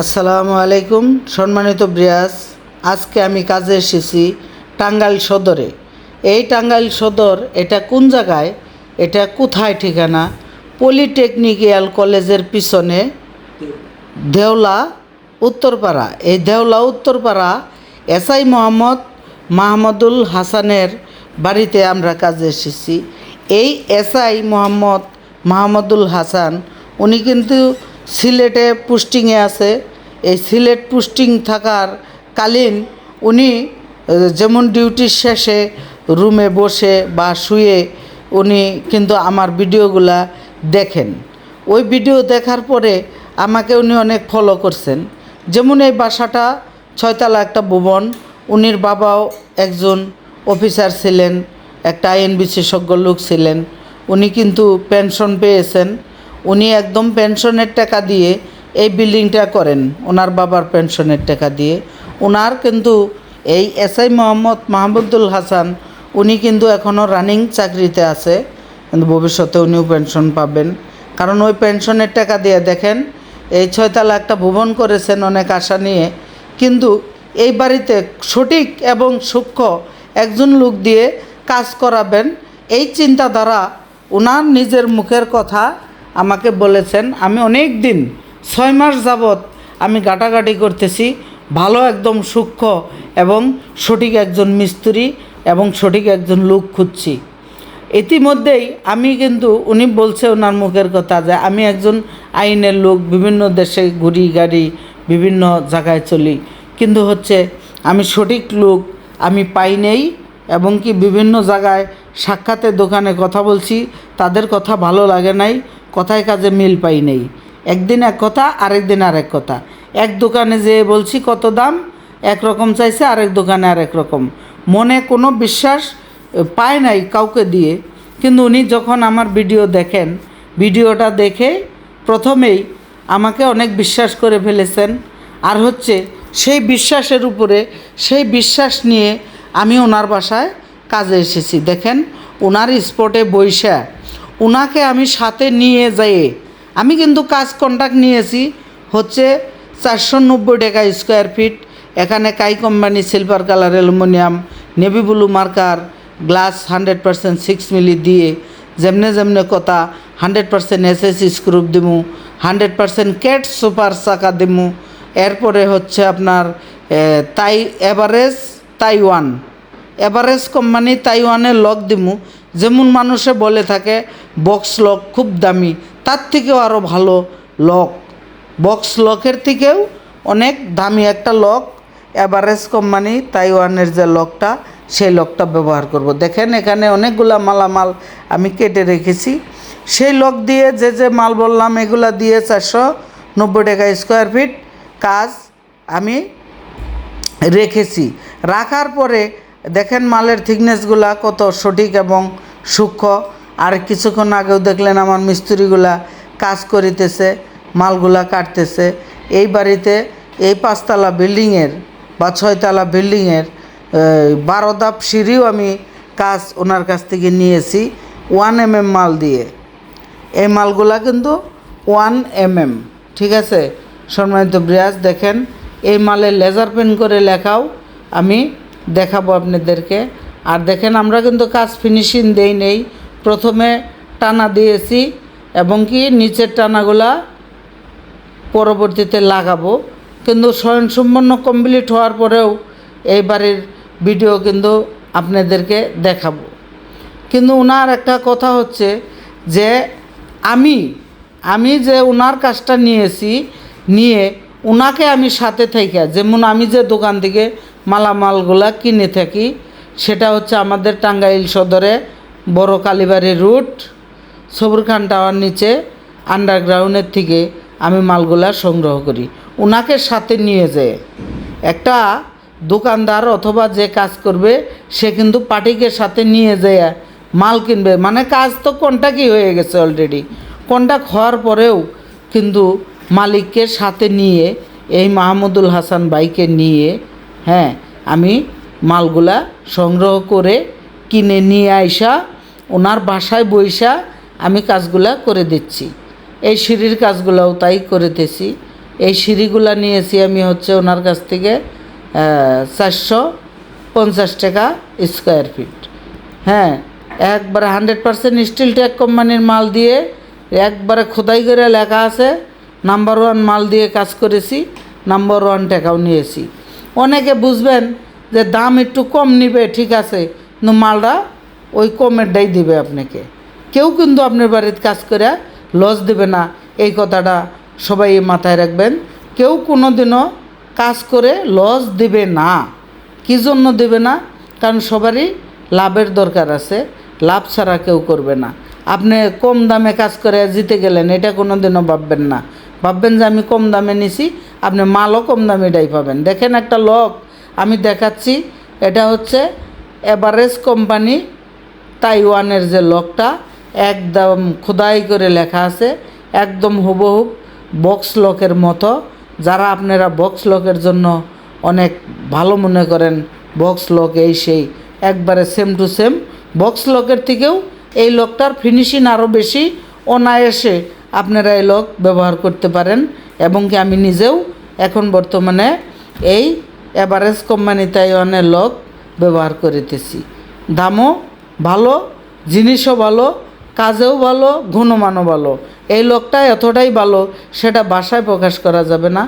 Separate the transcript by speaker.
Speaker 1: আসসালামু আলাইকুম, সম্মানিত ব্রিয়াস। আজকে আমি কাজে এসেছি টাঙ্গাইল সদরে। এই টাঙ্গাইল সদর, এটা কোন জায়গায়? এটা কোথায় ঠিকানা? পলিটেকনিক্যাল কলেজের পিছনে দেওলা, উত্তরপাড়া। এই দেওলা, উত্তরপাড়া, এসআই মোহাম্মদ মাহমুদুল হাসানের বাড়িতে আমরা কাজে এসেছি। এই এসআই মোহাম্মদ মাহমুদুল হাসান, উনি কিন্তু সিলেটে পোস্টিংয়ে আছে। এই সিলেট পোস্টিং থাকার কালীন উনি যেমন ডিউটির শেষে রুমে বসে বা শুয়ে উনি কিন্তু আমার ভিডিওগুলা দেখেন। ওই ভিডিও দেখার পরে আমাকে উনি অনেক ফলো করছেন। যেমন এই বাসাটা, ছয়তলা একটা ভুবন, উনির বাবাও একজন অফিসার ছিলেন, একটা আইন বিশেষজ্ঞ লোক ছিলেন। উনি কিন্তু পেনশন পেয়েছেন। উনি একদম পেনশনের টাকা দিয়ে এই বিল্ডিংটা করেন, ওনার বাবার পেনশনের টাকা দিয়ে। ওনার কিন্তু এই এসআই মোহাম্মদ মাহমুদুল হাসান, উনি কিন্তু এখনও রানিং চাকরিতে আছে, কিন্তু ভবিষ্যতে উনিও পেনশন পাবেন। কারণ ওই পেনশনের টাকা দিয়ে দেখেন, এই ছয়তলা একটা ভুবন করেছেন অনেক আশা নিয়ে, কিন্তু এই বাড়িতে সঠিক এবং সূক্ষ্ম একজন লোক দিয়ে কাজ করাবেন, এই চিন্তাধারা ওনার নিজের মুখের কথা আমাকে বলেছেন, আমি অনেক দিন, ছয় মাস যাবৎ আমি গাটাগাটি করতেছি, ভালো একদম সূক্ষ্ম এবং সঠিক একজন মিস্ত্রি এবং সঠিক একজন লোক খুঁজছি। ইতিমধ্যেই আমি কিন্তু, উনি বলছে ওনার মুখের কথা যে, আমি একজন আইনের লোক, বিভিন্ন দেশে ঘুরি গাড়ি, বিভিন্ন জায়গায় চলি। কিন্তু হচ্ছে আমি সঠিক লোক, আমি পাই নেই এবং কি বিভিন্ন জায়গায় সাক্ষাতে দোকানে কথা বলছি, তাদের কথা ভালো লাগে নাই কথায় কাজে মিল পাই নেই। একদিন এক কথা আরেক দিন আরেক কথা। এক দোকানে যেয়ে বলছি, কত দাম? এক রকম চাইছে, আরেক দোকানে আরেক রকম। মনে কোনো বিশ্বাস পায় নাই কাউকে দিয়ে। কিন্তু উনি যখন আমার ভিডিও দেখেন, ভিডিওটা দেখে প্রথমেই আমাকে অনেক বিশ্বাস করে ফেলেছেন। আর হচ্ছে, সেই বিশ্বাসের উপরে, সেই বিশ্বাস নিয়ে আমি ওনার বাসায় কাজে এসেছি। দেখেন, ওনার স্পটে বৈশা ওনাকে আমি সাথে নিয়ে যাই। আমি কিন্তু কাজ কন্ট্যাক্ট নিয়েছি, হচ্ছে চারশো নব্বই টাকা স্কোয়ার ফিট এখানে কাই company silver colour aluminium navy blue marker glass hundred percent six milli দিয়ে যেমনে যেমনে কথা হান্ড্রেড পার্সেন্ট এস এস স্ক্রুপ দিমু হান্ড্রেড পার্সেন্ট ক্যাট সুপার চাকা দিমু। এরপরে হচ্ছে আপনার তাই এভারেজ তাইওয়ান এভারেজ কোম্পানি তাইওয়ানের লক দিমু। যেমন মানুষে বলে থাকে বক্স লক খুব দামি, তার থেকেও আরও ভালো লক বক্স লকের থেকেও অনেক দামি একটা লক এভারেজ কোম্পানি তাইওয়ানের যে লকটা সেই লকটা ব্যবহার করব। দেখেন এখানে অনেকগুলা মালামাল আমি কেটে রেখেছি। সেই লক দিয়ে যে যে মাল বললাম, এগুলা দিয়ে চারশো নব্বই টাকা স্কোয়ার ফিট কাজ আমি রেখেছি। রাখার পরে দেখেন মালের থিকনেসগুলা কত সঠিক এবং সূক্ষ্ম। আর কিছুক্ষণ আগেও দেখলেন আমার মিস্ত্রিগুলা কাজ করিতেছে, মালগুলা কাটতেছে। এই বাড়িতে এই পাঁচতলা বিল্ডিংয়ের বা ছয়তলা বিল্ডিংয়ের বারো ধাপ সিঁড়িও আমি কাজ ওনার কাছ থেকে নিয়েছি ওয়ান এম এম মাল দিয়ে। এই মালগুলা কিন্তু ওয়ান এম এম ঠিক আছে? সম্মানিত ব্রিয়াজ, দেখেন, এই মালে লেজার পেন করে লেখাও আমি দেখাবো আপনাদেরকে। আর দেখেন, আমরা কিন্তু কাজ ফিনিশিং দেই নেই। প্রথমে টানা দিয়েছি এবং কি নিচের টানাগুলা পরবর্তীতে লাগাবো। কিন্তু স্বয়ংসম্পন্ন কমপ্লিট হওয়ার পরেও এই বাড়ির ভিডিও কিন্তু আপনাদেরকে দেখাবো। কিন্তু ওনার একটা কথা হচ্ছে যে, আমি আমি যে ওনার কাজটা নিয়েছি, নিয়ে ওনাকে আমি সাথে থেকে যেমন আমি যে দোকান থেকে মালামালগুলা কিনে থাকি। সেটা হচ্ছে আমাদের টাঙ্গাইল সদরে বড় কালীবাড়ি রুট, সবুর খান টাওয়ার নিচে, আন্ডারগ্রাউন্ডের থেকে আমি মালগুলা সংগ্রহ করি। ওনাকে সাথে নিয়ে যায় একটা দোকানদার অথবা যে কাজ করবে, সে কিন্তু পার্টিকে সাথে নিয়ে যায় মাল কিনবে। মানে কাজ তো কন্টাক্টই হয়ে গেছে অলরেডি কন্টাক্ট হওয়ার পরেও কিন্তু মালিককে সাথে নিয়ে, এই মাহমুদুল হাসান বাইকে নিয়ে হ্যাঁ আমি মালগুলা সংগ্রহ করে কিনে নিয়ে আইসা ওনার বাসায় বইসা আমি কাজগুলা করে দিচ্ছি। এই সিঁড়ির কাজগুলোও তাই করিতেছি এই সিঁড়িগুলা নিয়েছি আমি হচ্ছে ওনার কাছ থেকে চারশো পঞ্চাশ টাকা স্কোয়ার ফিট হ্যাঁ একবারে হান্ড্রেড পার্সেন্ট স্টিল ট্যাক কোম্পানির মাল দিয়ে একবারে খোদাই করে লেখা আছে নাম্বার ওয়ান মাল দিয়ে কাজ করেছি নাম্বার ওয়ান টাকাও নিয়েছি। অনেকে বুঝবেন যে দাম একটু কম নিবে, ঠিক আছে, কিন্তু মালটা ওই কমেরটাই দিবে আপনাকে। কেউ কিন্তু আপনার বাড়িতে কাজ করে লস দেবে না, এই কথাটা সবাই মাথায় রাখবেন। কেউ কোনো দিনও কাজ করে লস দেবে না। কী জন্য দেবে না? কারণ সবারই লাভের দরকার আছে, লাভ ছাড়া কেউ করবে না। আপনি কম দামে কাজ করে জিতে গেলেন, এটা কোনো দিনও ভাববেন না। ভাববেন যে আমি কম দামে নিছি, আপনি মালও কম দামেটাই পাবেন। দেখেন একটা লক, আমি দেখাচ্ছি, এটা হচ্ছে এভারেজ কোম্পানি তাইওয়ানের যে লকটা, একদম খোদাই করে লেখা আছে, একদম হুবহুব বক্স লকের মতো। যারা আপনারা বক্স লকের জন্য অনেক ভালো মনে করেন বক্স লক এই সেই, একবারে সেম টু সেম বক্স লকের থেকেও এই লকটার ফিনিশিং আরও বেশি অনায়াসে আপনারা এই লক ব্যবহার করতে পারেন এবং কি আমি নিজেও এখন বর্তমানে এই এভারেজ কোম্পানি তাইওয়ানের লক ব্যবহার করিতেছি। দামও ভালো, জিনিসও ভালো, কাজেও ভালো, গুণমানও ভালো। এই লোকটা এতটাই ভালো, সেটা বাসায় প্রকাশ করা যাবে না।